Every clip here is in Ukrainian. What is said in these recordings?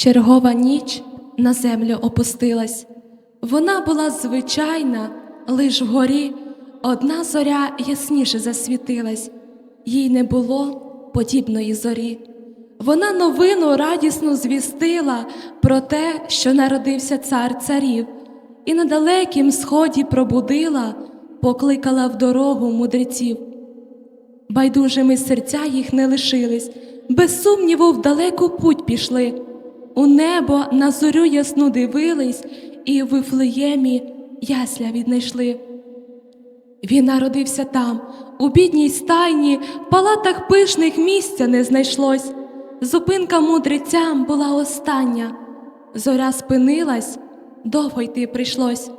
Чергова ніч на землю опустилась. Вона була звичайна, лиш вгорі одна зоря ясніше засвітилась, їй не було подібної зорі. Вона новину радісну звістила про те, що народився цар царів, і на далекім сході пробудила, покликала в дорогу мудреців. Байдужими серця їх не лишились, без сумніву в далеку путь пішли. У небо на зорю ясну дивились, і в Вифлеємі ясля віднайшли. Він народився там, у бідній стайні, в палатах пишних місця не знайшлось. Зупинка мудрецям була остання. Зоря спинилась, довго йти прийшлось.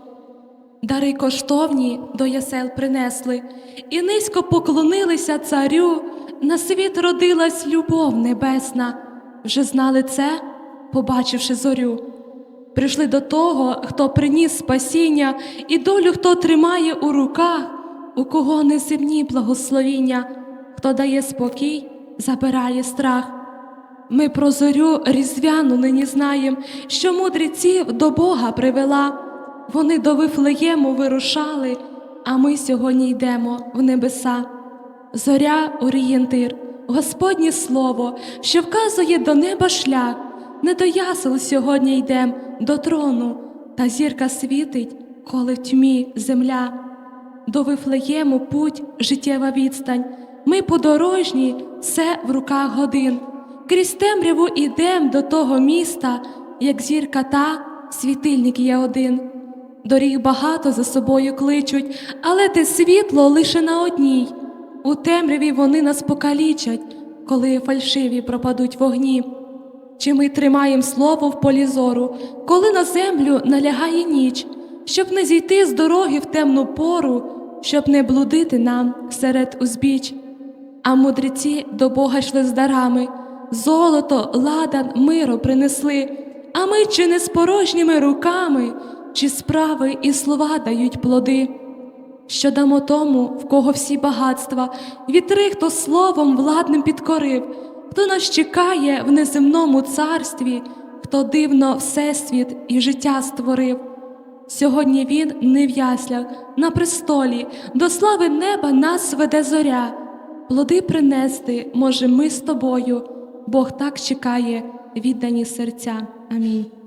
Дари коштовні до ясел принесли, і низько поклонилися царю. На світ родилась любов небесна. Вже знали це, побачивши зорю. Прийшли до того, хто приніс спасіння, і долю, хто тримає у руках, у кого неземні благословіння, хто дає спокій, забирає страх. Ми про зорю різдвяну нині знаєм, що мудреців до Бога привела. Вони до Вифлеєму вирушали, а ми сьогодні йдемо в небеса. Зоря орієнтир, Господнє слово, що вказує до неба шлях. Не до ясел сьогодні йдем до трону, та зірка світить, коли в тьмі земля. До Вифлеєму путь, життєва відстань. Ми подорожні, все в руках годин. Крізь темряву ідем до того міста, як зірка та світильник є один. Доріг багато за собою кличуть, але те світло лише на одній. У темряві вони нас покалічать, коли фальшиві пропадуть вогні. Чи ми тримаємо слово в полі зору, коли на землю налягає ніч, щоб не зійти з дороги в темну пору, щоб не блудити нам серед узбіч. А мудреці до Бога йшли з дарами, золото, ладан, миро принесли, а ми чи не з порожніми руками, чи справи і слова дають плоди. Що дамо тому, в кого всі багатства, вітри, хто словом владним підкорив, хто нас чекає в неземному царстві, хто дивно всесвіт і життя створив. Сьогодні він не в яслях, на престолі, до слави неба нас веде зоря. Плоди принести може ми з тобою, Бог так чекає віддані серця. Амінь.